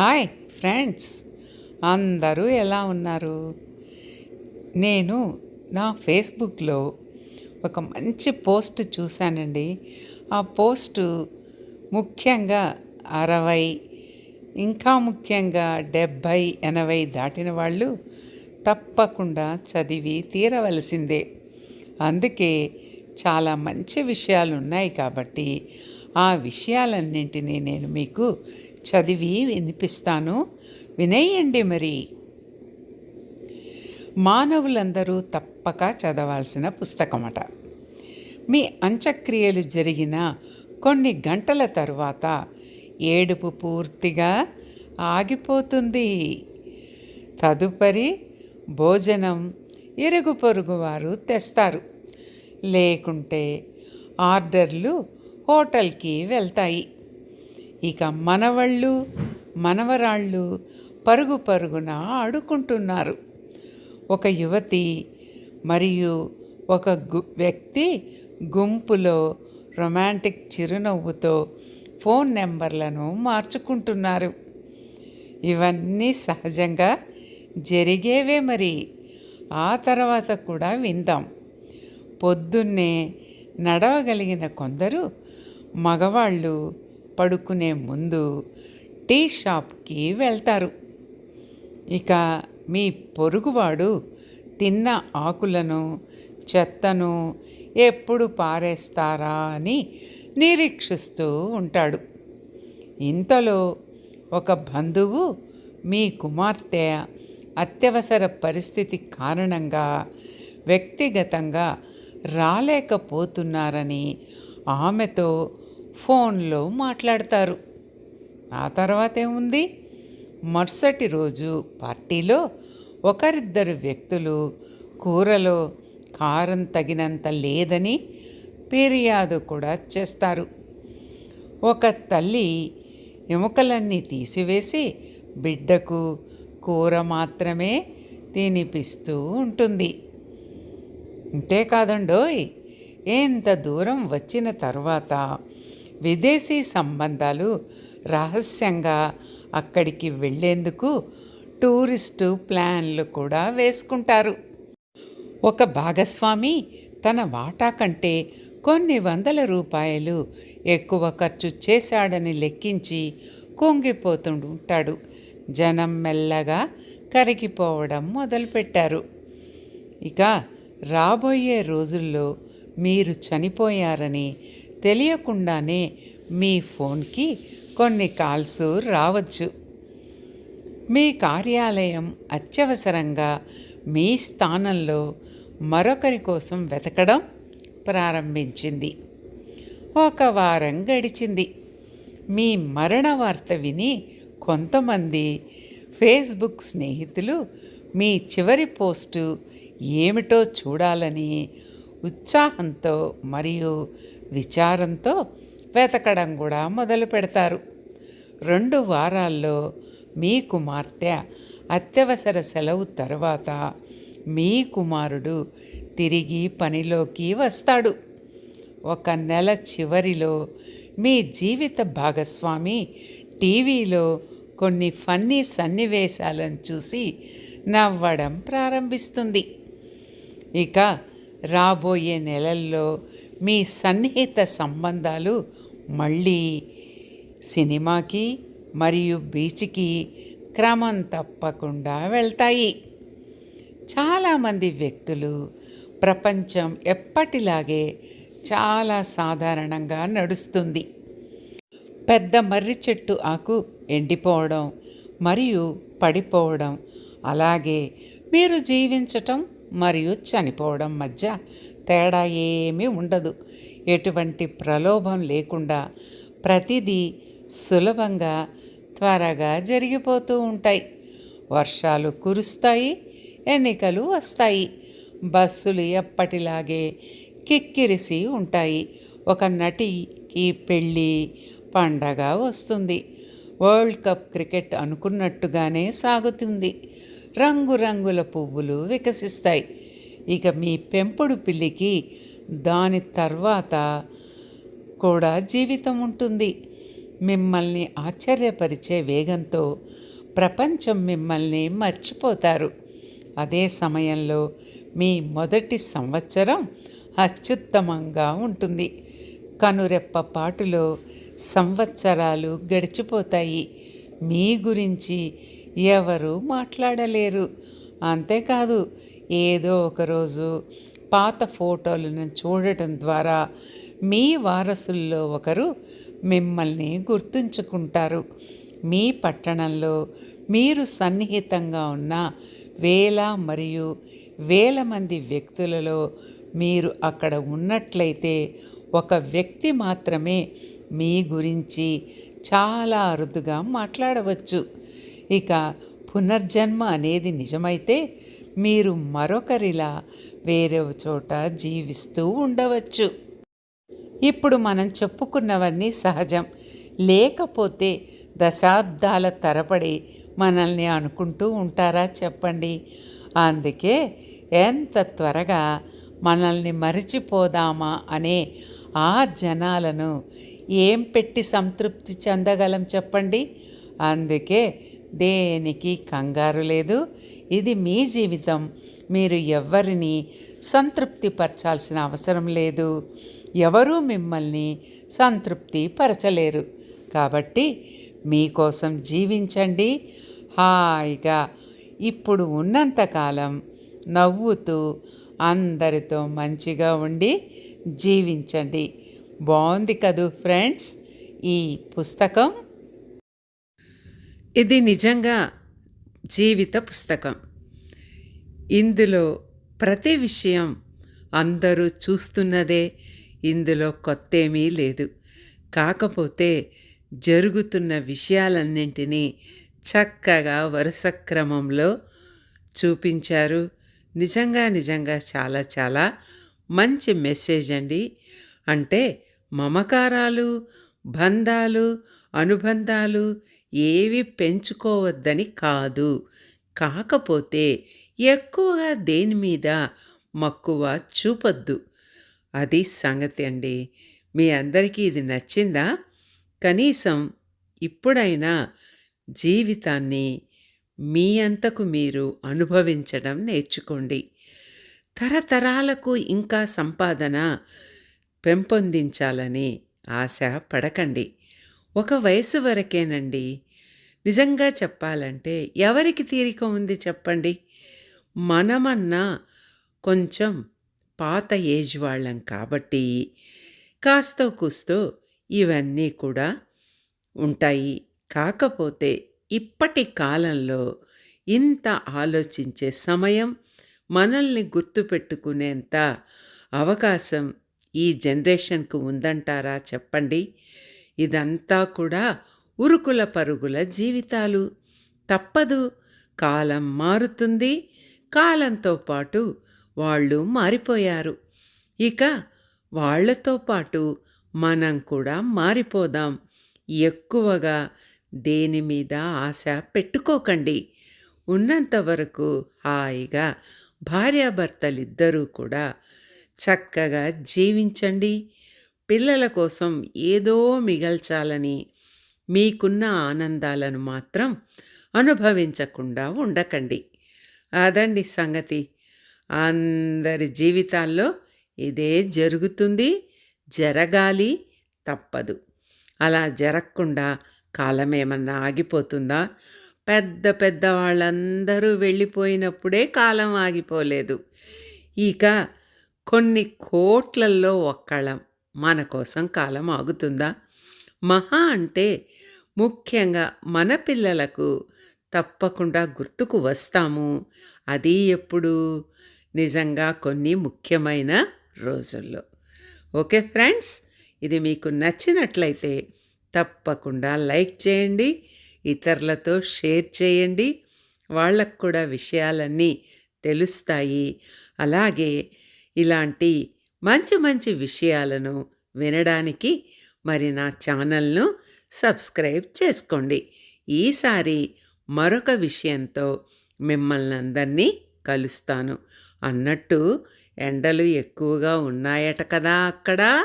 Hi friends అందరూ ఎలా ఉన్నారు? నేను నా ఫేస్బుక్లో ఒక మంచి పోస్ట్ చూశానండి. ఆ పోస్టు ముఖ్యంగా అరవై ఇంకా ముఖ్యంగా డెబ్భై ఎనభై దాటిన వాళ్ళు తప్పకుండా చదివి తీరవలసిందే. అందుకే చాలా మంచి విషయాలు ఉన్నాయి కాబట్టి ఆ విషయాలన్నింటినీ నేను మీకు చదివి వినిపిస్తాను. వినేయండి మరి. మానవులందరూ తప్పక చదవాల్సిన పుస్తకమట. మీ అంత్యక్రియలు జరిగిన కొన్ని గంటల తరువాత ఏడుపు పూర్తిగా ఆగిపోతుంది. తదుపరి భోజనం ఇరుగు పొరుగు వారు తెస్తారు. లేకుంటే ఆర్డర్లు హోటల్కి వెళ్తాయి. ఇక మనవళ్ళు మనవరాళ్ళు పరుగు పరుగున ఆడుకుంటున్నారు. ఒక యువతి మరియు ఒక గు వ్యక్తి గుంపులో రొమాంటిక్ చిరునవ్వుతో ఫోన్ నెంబర్లను మార్చుకుంటున్నారు. ఇవన్నీ సహజంగా జరిగేవే మరి. ఆ తర్వాత కూడా విందాం. పొద్దున్నే నడవగలిగిన కొందరు మగవాళ్ళు పడుకునే ముందు టీ షాప్కి వెళ్తారు. ఇక మీ పొరుగువాడు తిన్న ఆకులను చెత్తను ఎప్పుడు పారేస్తారా అని నిరీక్షిస్తూ ఉంటాడు. ఇంతలో ఒక బంధువు మీ కుమార్తె అత్యవసర పరిస్థితి కారణంగా వ్యక్తిగతంగా రాలేకపోతున్నారని ఆమెతో ఫోన్లో మాట్లాడతారు. ఆ తర్వాత ఏముంది? మరుసటి రోజు పార్టీలో ఒకరిద్దరు వ్యక్తులు కూరలో కారం తగినంత లేదని ఫిర్యాదు కూడా చేస్తారు. ఒక తల్లి ఎముకలన్నీ తీసివేసి బిడ్డకు కూర మాత్రమే తినిపిస్తూ ఉంటుంది. అంతేకాదండోయ్ ఎంత దూరం వచ్చిన తర్వాత విదేశీ సంబంధాలు రహస్యంగా అక్కడికి వెళ్ళేందుకు టూరిస్టు ప్లాన్లు కూడా వేసుకుంటారు. ఒక భాగస్వామి తన వాటా కంటే కొన్ని వందల రూపాయలు ఎక్కువ ఖర్చు చేశాడని లెక్కించి కుంగిపోతుంటాడు. జనం మెల్లగా కరిగిపోవడం మొదలుపెట్టారు. ఇక రాబోయే రోజుల్లో మీరు చనిపోయారని తెలియకుండానే మీ ఫోన్కి కొన్ని కాల్స్ రావచ్చు. మీ కార్యాలయం అత్యవసరంగా మీ స్థానంలో మరొకరి కోసం వెతకడం ప్రారంభించింది. ఒక వారం గడిచింది. మీ మరణ వార్త విని కొంతమంది ఫేస్బుక్ స్నేహితులు మీ చివరి పోస్టు ఏమిటో చూడాలని ఉత్సాహంతో మరియు విచారంతో వెతకడం కూడా మొదలు పెడతారు. రెండు వారాల్లో మీ కుమార్తె అత్యవసర సెలవు తర్వాత మీ కుమారుడు తిరిగి పనిలోకి వస్తాడు. ఒక నెల చివరిలో మీ జీవిత భాగస్వామి టీవీలో కొన్ని ఫన్నీ సన్నివేశాలను చూసి నవ్వడం ప్రారంభిస్తుంది. ఇక రాబోయే నెలల్లో మీ సన్నిహిత సంబంధాలు మళ్ళీ సినిమాకి మరియు బీచ్కి క్రమం తప్పకుండా వెళ్తాయి. చాలామంది వ్యక్తులు ప్రపంచం ఎప్పటిలాగే చాలా సాధారణంగా నడుస్తుంది. పెద్ద మర్రి చెట్టు ఆకు ఎండిపోవడం మరియు పడిపోవడం అలాగే మీరు జీవించటం మరియు చనిపోవడం మధ్య తేడా ఏమీ ఉండదు. ఎటువంటి ప్రలోభం లేకుండా ప్రతిదీ సులభంగా త్వరగా జరిగిపోతూ ఉంటాయి. వర్షాలు కురుస్తాయి ఎన్నికలు వస్తాయి. బస్సులు ఎప్పటిలాగే కిక్కిరిసి ఉంటాయి. ఒక నటికి పెళ్ళి పండగ వస్తుంది. వరల్డ్ కప్ క్రికెట్ అనుకున్నట్టుగానే సాగుతుంది. రంగురంగుల పువ్వులు వికసిస్తాయి. ఇక మీ పెంపుడు పిల్లికి దాని తర్వాత కూడా జీవితం ఉంటుంది. మిమ్మల్ని ఆశ్చర్యపరిచే వేగంతో ప్రపంచం మిమ్మల్ని మర్చిపోతారు. అదే సమయంలో మీ మొదటి సంవత్సరం అత్యుత్తమంగా ఉంటుంది. కనురెప్ప పాటులో సంవత్సరాలు గడిచిపోతాయి. మీ గురించి ఎవరు మాట్లాడలేరు. అంతేకాదు ఏదో ఒకరోజు పాత ఫోటోలను చూడటం ద్వారా మీ వారసుల్లో ఒకరు మిమ్మల్ని గుర్తుంచుకుంటారు. మీ పట్టణంలో మీరు సన్నిహితంగా ఉన్న వేల మరియు వేల మంది వ్యక్తులలో మీరు అక్కడ ఉన్నట్లయితే ఒక వ్యక్తి మాత్రమే మీ గురించి చాలా అరుదుగా మాట్లాడవచ్చు. ఇక పునర్జన్మ అనేది నిజమైతే మీరు మరొకరిలా వేరే చోట జీవిస్తూ ఉండవచ్చు. ఇప్పుడు మనం చెప్పుకున్నవన్నీ సహజం. లేకపోతే దశాబ్దాల తరబడి మనల్ని అనుకుంటూ ఉంటారా చెప్పండి? అందుకే ఎంత త్వరగా మనల్ని మరిచిపోదామా అనే ఆ జనాలను ఏం పెట్టి సంతృప్తి చెందగలం చెప్పండి? అందుకే దేనికి కంగారు లేదు. ఇది మీ జీవితం. మీరు ఎవ్వరిని సంతృప్తిపరచాల్సిన అవసరం లేదు. ఎవరూ మిమ్మల్ని సంతృప్తి పరచలేరు కాబట్టి మీకోసం జీవించండి. హాయిగా ఇప్పుడు ఉన్నంతకాలం నవ్వుతూ అందరితో మంచిగా ఉండి జీవించండి. బాగుంది కదూ ఫ్రెండ్స్. ఈ పుస్తకం ఇది నిజంగా జీవిత పుస్తకం. ఇందులో ప్రతి విషయం అందరూ చూస్తున్నదే ఇందులో కొత్తేమీ లేదు. కాకపోతే జరుగుతున్న విషయాలన్నింటినీ చక్కగా వరుస క్రమంలో చూపించారు. నిజంగా నిజంగా చాలా చాలా మంచి మెసేజ్ అండి. అంటే మమకారాలు బంధాలు అనుబంధాలు ఏవి పెంచుకోవద్దని కాదు. కాకపోతే ఎక్కువగా దేని మీద? మక్కువ చూపొద్దు. అది సంగతి అండి. మీ అందరికీ ఇది నచ్చిందా? కనీసం ఇప్పుడైనా జీవితాన్ని మీ అంతకు మీరు అనుభవించడం నేర్చుకోండి. తరతరాలకు ఇంకా సంపాదన పెంపొందించాలని ఆశ పడకండి. ఒక వయసు వరకేనండి. నిజంగా చెప్పాలంటే ఎవరికి తీరిక ఉంది చెప్పండి? మనమన్నా కొంచెం పాత ఏజ్ వాళ్ళం కాబట్టి కాస్తో కూస్తో ఇవన్నీ కూడా ఉంటాయి. కాకపోతే ఇప్పటి కాలంలో ఇంత ఆలోచించే సమయం మనల్ని గుర్తుపెట్టుకునేంత అవకాశం ఈ జనరేషన్కు ఉందంటారా చెప్పండి? ఇదంతా కూడా ఉరుకుల పరుగుల జీవితాలు. తప్పదు. కాలం మారుతుంది. కాలంతో పాటు వాళ్ళు మారిపోయారు. ఇక వాళ్ళతో పాటు మనం కూడా మారిపోదాం. ఎక్కువగా దేని మీద ఆశ పెట్టుకోకండి. ఉన్నంత వరకు హాయిగా భార్యాభర్తలిద్దరూ కూడా చక్కగా జీవించండి. పిల్లల కోసం ఏదో మిగల్చాలని మీకున్న ఆనందాలను మాత్రం అనుభవించకుండా ఉండకండి. అదండి సంగతి. అందరి జీవితాల్లో ఇదే జరుగుతుంది. జరగాలి తప్పదు. అలా జరగకుండా కాలం ఏమన్నా ఆగిపోతుందా? పెద్ద పెద్ద వాళ్ళందరూ వెళ్ళిపోయినప్పుడే కాలం ఆగిపోలేదు. ఇక కొన్ని కోట్లల్లో ఒక్కళ్ళం. మన కోసం కాలం ఆగుతుందా? మహా అంటే ముఖ్యంగా మన పిల్లలకు తప్పకుండా గుర్తుకు వస్తాము. అది ఎప్పుడు? నిజంగా కొన్ని ముఖ్యమైన రోజుల్లో. ఓకే ఫ్రెండ్స్ ఇది మీకు నచ్చినట్లయితే తప్పకుండా లైక్ చేయండి ఇతరులతో షేర్ చేయండి. వాళ్ళకు కూడా విషయాలన్నీ తెలుస్తాయి. అలాగే ఇలాంటి మంచి మంచి విషయాలను వినడానికి మరి నా ఛానల్ను సబ్స్క్రైబ్ చేసుకోండి. ఈసారి మరొక విషయంతో మిమ్మల్ని అందరినీ కలుస్తాను. అన్నట్టు ఎండలు ఎక్కువగా ఉన్నాయట కదా అక్కడ?